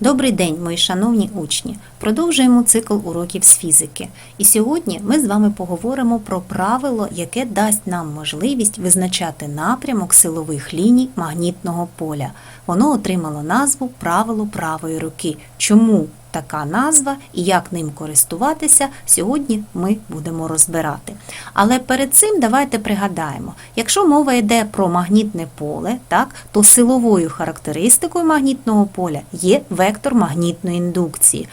Добрий день, мої шановні учні! Продовжуємо цикл уроків з фізики. І сьогодні ми з вами поговоримо про правило, яке дасть нам можливість визначати напрямок силових ліній магнітного поля. Воно отримало назву правило правої руки. Чому така назва і як ним користуватися, сьогодні ми будемо розбирати. Але перед цим давайте пригадаємо, якщо мова йде про магнітне поле, так, то силовою характеристикою магнітного поля є вектор магнітної індукції.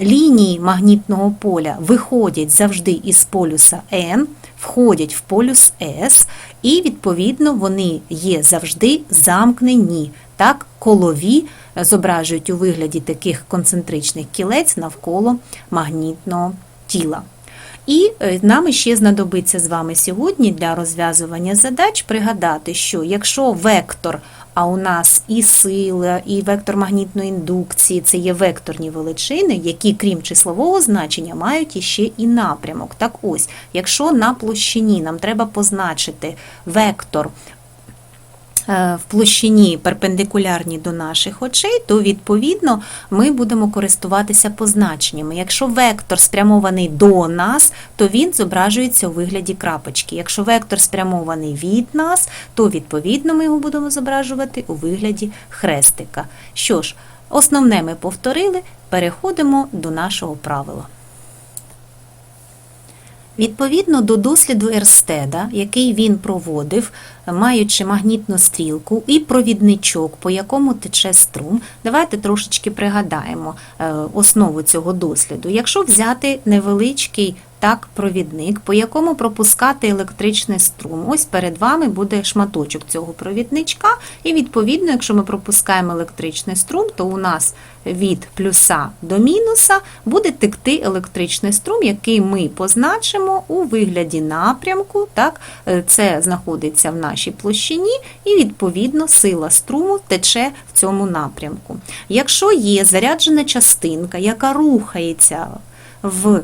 Лінії магнітного поля виходять завжди із полюса N, входять в полюс S, і відповідно вони є завжди замкнені. Так, колові зображують у вигляді таких концентричних кілець навколо магнітного тіла. І е, нам ще знадобиться з вами сьогодні для розв'язування задач пригадати, що якщо вектор, а у нас і сила, і вектор магнітної індукції це є векторні величини, які, крім числового значення, мають іще і напрямок. Так ось, якщо на площині нам треба позначити вектор в площині перпендикулярні до наших очей, то відповідно ми будемо користуватися позначеннями. Якщо вектор спрямований до нас, то він зображується у вигляді крапочки. Якщо вектор спрямований від нас, то відповідно ми його будемо зображувати у вигляді хрестика. Що ж, основне ми повторили, переходимо до нашого правила. Відповідно до досліду Ерстеда, який він проводив, маючи магнітну стрілку і провідничок, по якому тече струм, давайте трошечки пригадаємо е, основу цього досліду. Якщо взяти невеличкий так, провідник, по якому пропускати електричний струм. Ось перед вами буде шматочок цього провідничка, і відповідно, якщо ми пропускаємо електричний струм, то у нас від плюса до мінуса буде текти електричний струм, який ми позначимо у вигляді напрямку. Так, е, Це знаходиться в нашій площині, і відповідно сила струму тече в цьому напрямку. Якщо є заряджена частинка, яка рухається в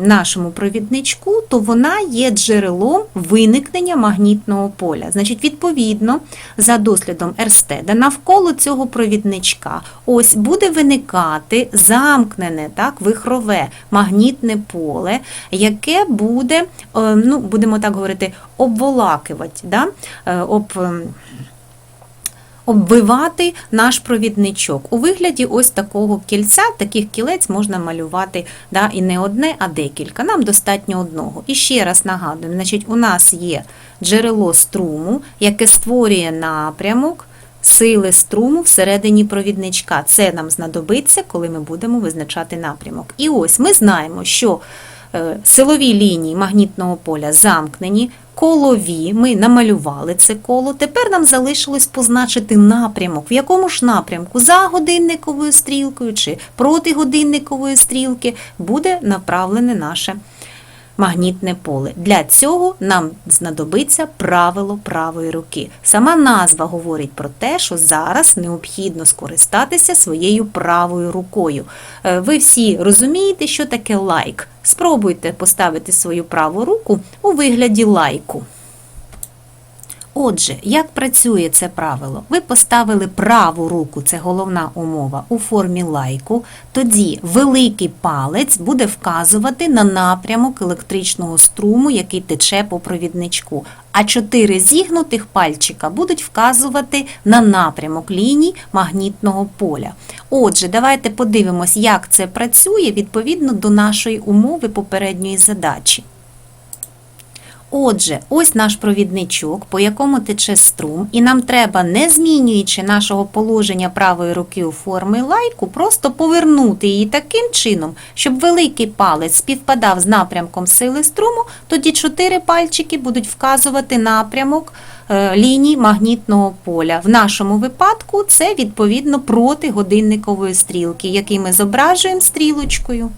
нашому провідничку, то вона є джерелом виникнення магнітного поля. Значить, відповідно, за дослідом Ерстеда, навколо цього провідничка ось буде виникати замкнене, так, вихрове магнітне поле, яке буде, е, ну, будемо так говорити, обволакувати, да, е, об обвивати наш провідничок. У вигляді ось такого кільця, таких кілець можна малювати да, і не одне, а декілька. Нам достатньо одного. І ще раз нагадуємо, значить, у нас є джерело струму, яке створює напрямок. Сили струму всередині провідничка. Це нам знадобиться, коли ми будемо визначати напрямок. І ось ми знаємо, що силові лінії магнітного поля замкнені, колові, ми намалювали це коло. Тепер нам залишилось позначити напрямок, в якому ж напрямку за годинниковою стрілкою чи проти годинникової стрілки буде направлене наше магнітне поле. Для цього нам знадобиться правило правої руки. Сама назва говорить про те, що зараз необхідно скористатися своєю правою рукою. Е, ви всі розумієте, що таке лайк. Спробуйте поставити свою праву руку у вигляді лайку. Отже, як працює це правило? Ви поставили праву руку, це головна умова, у формі лайку, тоді великий палець буде вказувати на напрямок електричного струму, який тече по провідничку, а чотири зігнутих пальчика будуть вказувати на напрямок ліній магнітного поля. Отже, давайте подивимось, як це працює відповідно до нашої умови попередньої задачі. Отже, ось наш провідничок, по якому тече струм, і нам треба, не змінюючи нашого положення правої руки у формі лайку, просто повернути її таким чином, щоб великий палець співпадав з напрямком сили струму, тоді чотири пальчики будуть вказувати напрямок е, ліній магнітного поля. В нашому випадку це відповідно проти годинникової стрілки, який ми зображуємо стрілочкою.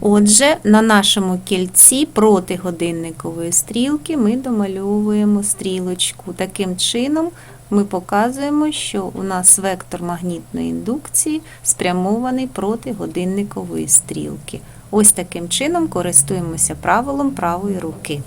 Отже, на нашому кільці проти годинникової стрілки ми домальовуємо стрілочку. Таким чином ми показуємо, що у нас вектор магнітної індукції спрямований проти годинникової стрілки. Ось таким чином користуємося правилом правої руки.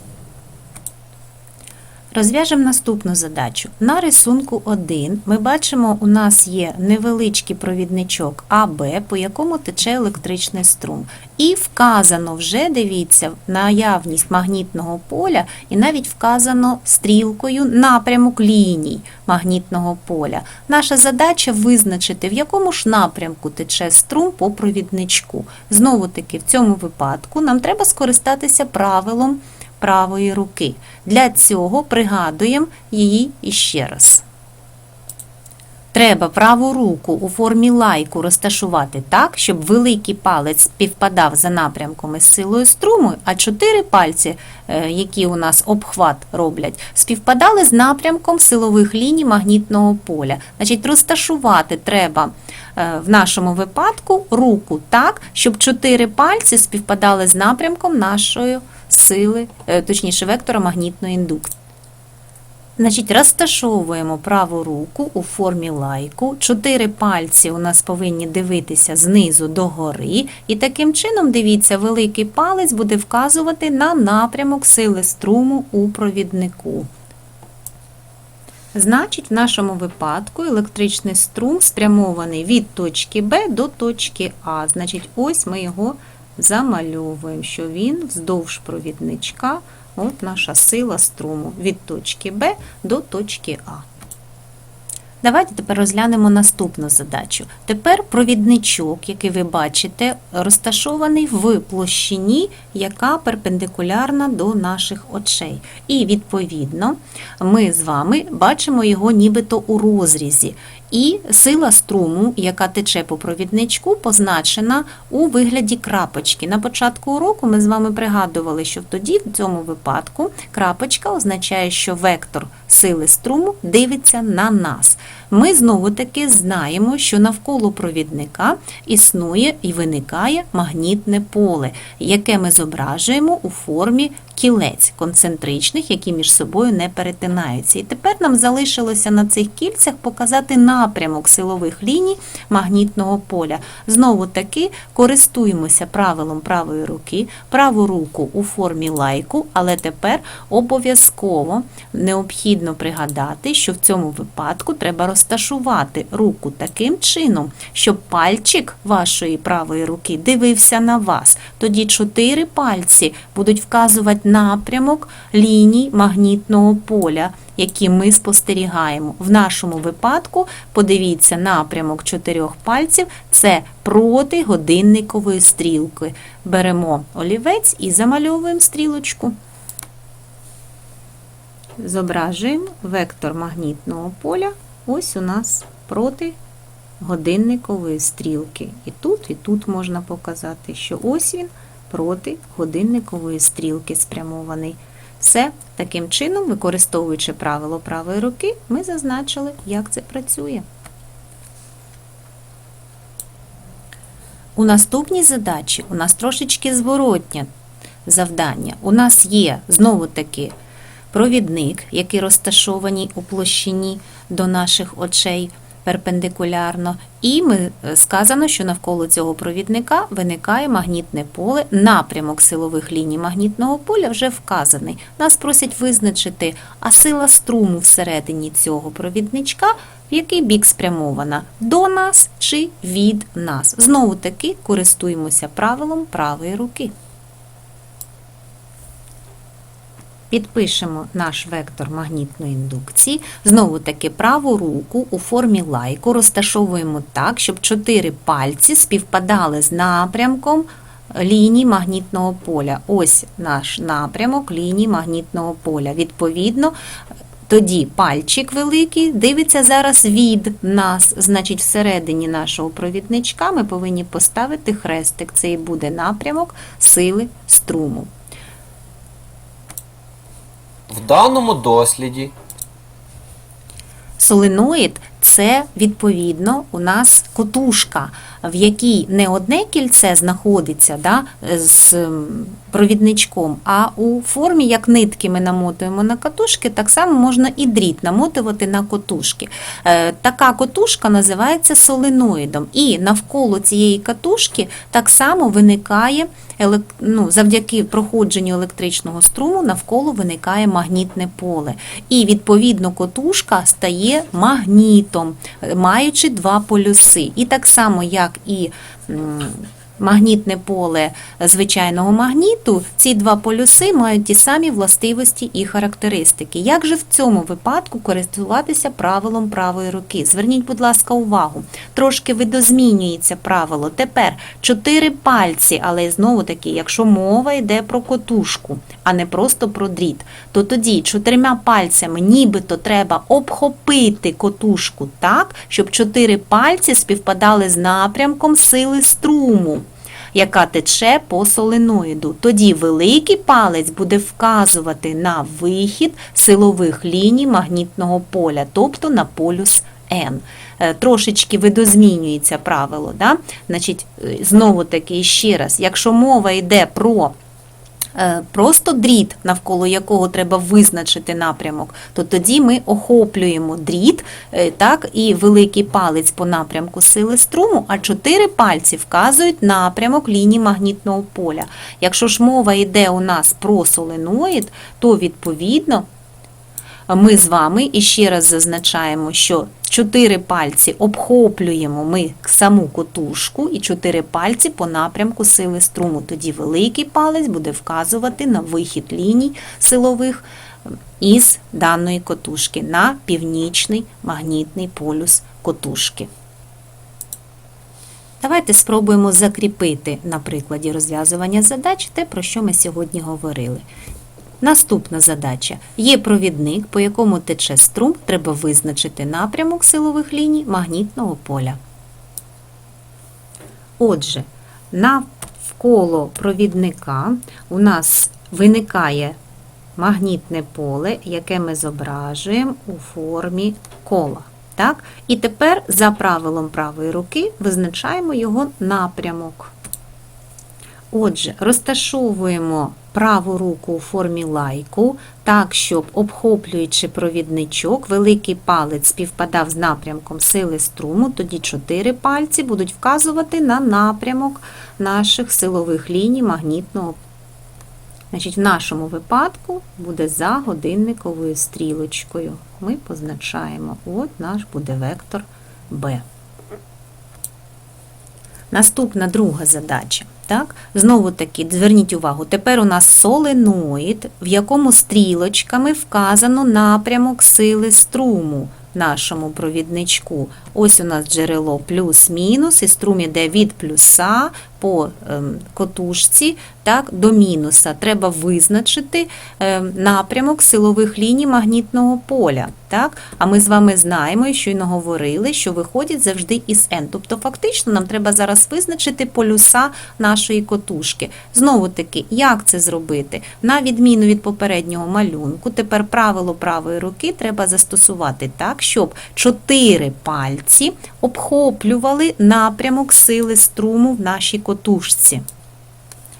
Розв'яжемо наступну задачу. На рисунку 1 ми бачимо, у нас є невеличкий провідничок АБ, по якому тече електричний струм. І вказано вже, дивіться, наявність магнітного поля, і навіть вказано стрілкою напрямок ліній магнітного поля. Наша задача визначити, в якому ж напрямку тече струм по провідничку. Знову таки, в цьому випадку нам треба скористатися правилом правої руки. Для цього пригадуємо її іще раз. Треба праву руку у формі лайку розташувати так, щоб великий палець співпадав за напрямком із силою струму, а чотири пальці, е, які у нас обхват роблять, співпадали з напрямком силових ліній магнітного поля. Значить, розташувати треба е, в нашому випадку руку так, щоб чотири пальці співпадали з напрямком нашої сили, е, точніше, вектора магнітної індукції. Значить, розташовуємо праву руку у формі лайку. Чотири пальці у нас повинні дивитися знизу до гори. І таким чином, дивіться, великий палець буде вказувати на напрямок сили струму у провіднику. Значить, в нашому випадку електричний струм спрямований від точки Б до точки А. Значить, ось ми його замальовуємо, що він вздовж провідничка. От наша сила струму від точки Б до точки А. Давайте тепер розглянемо наступну задачу. Тепер провідничок, який ви бачите, розташований в площині, яка перпендикулярна до наших очей. І, відповідно, ми з вами бачимо його нібито у розрізі. І сила струму, яка тече по провідничку, позначена у вигляді крапочки. На початку уроку ми з вами пригадували, що тоді, в цьому випадку, крапочка означає, що вектор сили струму дивиться на нас. Ми знову таки знаємо, що навколо провідника існує і виникає магнітне поле, яке ми зображуємо у формі кілець концентричних, які між собою не перетинаються. І тепер нам залишилося на цих кільцях показати напрямок силових ліній магнітного поля. Знову таки користуємося правилом правої руки, праву руку у формі лайку, але тепер обов'язково необхідно пригадати, що в цьому випадку треба розташувати руку таким чином, щоб пальчик вашої правої руки дивився на вас. Тоді чотири пальці будуть вказувати напрямок ліній магнітного поля, які ми спостерігаємо. В нашому випадку, подивіться, напрямок чотирьох пальців це проти годинникової стрілки. Беремо олівець і замальовуємо стрілочку. Зображуємо вектор магнітного поля. Ось у нас проти годинникової стрілки. І тут, і тут можна показати, що ось він проти годинникової стрілки спрямований. Все, таким чином, використовуючи правило правої руки, ми зазначили, як це працює. У наступній задачі у нас трошечки зворотнє завдання. У нас є знову таки провідник, який розташований у площині до наших очей перпендикулярно, і ми е, сказано, що навколо цього провідника виникає магнітне поле. Напрямок силових ліній магнітного поля вже вказаний. Нас просять визначити, а сила струму всередині цього провідничка. В який бік спрямована до нас чи від нас. Знову таки користуємося правилом правої руки. Підпишемо наш вектор магнітної індукції. Знову таки праву руку у формі лайку розташовуємо так, щоб чотири пальці співпадали з напрямком ліній магнітного поля. Ось наш напрямок лінії магнітного поля. Відповідно, тоді пальчик великий дивиться зараз від нас, значить, всередині нашого провідничка ми повинні поставити хрестик. Це і буде напрямок сили струму. В даному досліді Соленоїд це відповідно у нас котушка. В якій не одне кільце знаходиться да, з провідничком, а у формі, як нитки ми намотуємо на катушки, так само можна і дріт намотувати на котушки. Е, Така котушка називається соленоїдом. І навколо цієї катушки так само виникає ну, завдяки проходженню електричного струму навколо виникає магнітне поле. І відповідно котушка стає магнітом, е, маючи два полюси. І так само, як і магнітне поле звичайного магніту, ці два полюси мають ті самі властивості і характеристики. Як же в цьому випадку користуватися правилом правої руки? Зверніть, будь ласка, увагу. Трошки видозмінюється правило. Тепер чотири пальці, але знову таки, якщо мова йде про котушку, а не просто про дріт, то тоді чотирма пальцями нібито треба обхопити котушку так, щоб чотири пальці співпадали з напрямком сили струму яка тече по соленоїду. Тоді великий палець буде вказувати на вихід силових ліній магнітного поля, тобто на полюс N. Е, Трошечки видозмінюється правило. Да? Значить, е, знову таки ще раз, якщо мова йде про просто дріт, навколо якого треба визначити напрямок, то тоді ми охоплюємо дріт, е, так, і великий палець по напрямку сили струму, а чотири пальці вказують напрямок лінії магнітного поля. Якщо ж мова йде у нас про соленоїд, то відповідно ми з вами і ще раз зазначаємо, що чотири пальці обхоплюємо ми саму котушку і чотири пальці по напрямку сили струму. Тоді великий палець буде вказувати на вихід ліній силових із даної котушки на північний магнітний полюс котушки. Давайте спробуємо закріпити на прикладі розв'язування задач те, про що ми сьогодні говорили. Наступна задача. Є провідник, по якому тече струм, треба визначити напрямок силових ліній магнітного поля. Отже, навколо провідника у нас виникає магнітне поле, яке ми зображуємо у формі кола. Так? І тепер за правилом правої руки визначаємо його напрямок. Отже, розташовуємо праву руку у формі лайку, так, щоб, обхоплюючи провідничок, великий палець співпадав з напрямком сили струму, тоді чотири пальці будуть вказувати на напрямок наших силових ліній магнітного. Значить, в нашому випадку буде за годинниковою стрілочкою. Ми позначаємо, от наш буде вектор B. Наступна друга задача. Так? Знову таки, зверніть увагу, тепер у нас соленоїд, в якому стрілочками вказано напрямок сили струму нашому провідничку. Ось у нас джерело плюс-мінус, і струм іде від плюса по ем, котушці так, до мінуса. Треба визначити ем, напрямок силових ліній магнітного поля. Так? А ми з вами знаємо і щойно говорили, що виходять завжди із N. Тобто, фактично, нам треба зараз визначити полюса нашої котушки. Знову таки, як це зробити? На відміну від попереднього малюнку, тепер правило правої руки треба застосувати так, щоб чотири пальці обхоплювали напрямок сили струму в нашій котушці.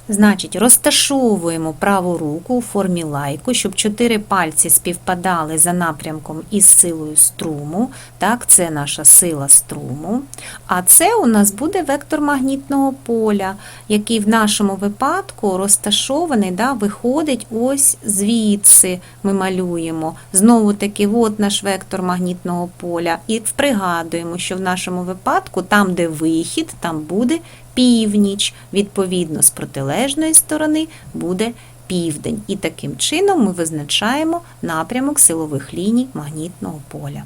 Значить, розташовуємо праву руку у формі лайку, щоб чотири пальці співпадали за напрямком із силою струму. Так, це наша сила струму. А це у нас буде вектор магнітного поля, який в нашому випадку розташований, да, виходить ось звідси. Ми малюємо. Знову таки, от наш вектор магнітного поля. І пригадуємо, що в нашому випадку, там, де вихід, там буде північ. Відповідно, з протилежної сторони буде південь. І таким чином ми визначаємо напрямок силових ліній магнітного поля.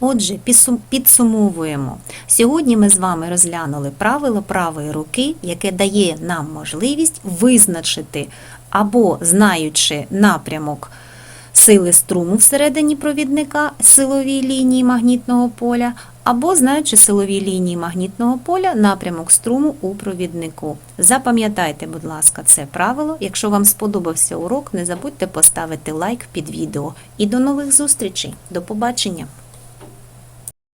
Отже, підсумовуємо. Сьогодні ми з вами розглянули правило правої руки, яке дає нам можливість визначити або знаючи напрямок сили струму всередині провідника силовій лінії магнітного поля, або знаючи силові лінії магнітного поля, напрямок струму у провіднику. Запам'ятайте, будь ласка, це правило. Якщо вам сподобався урок, не забудьте поставити лайк під відео. І до нових зустрічей. До побачення!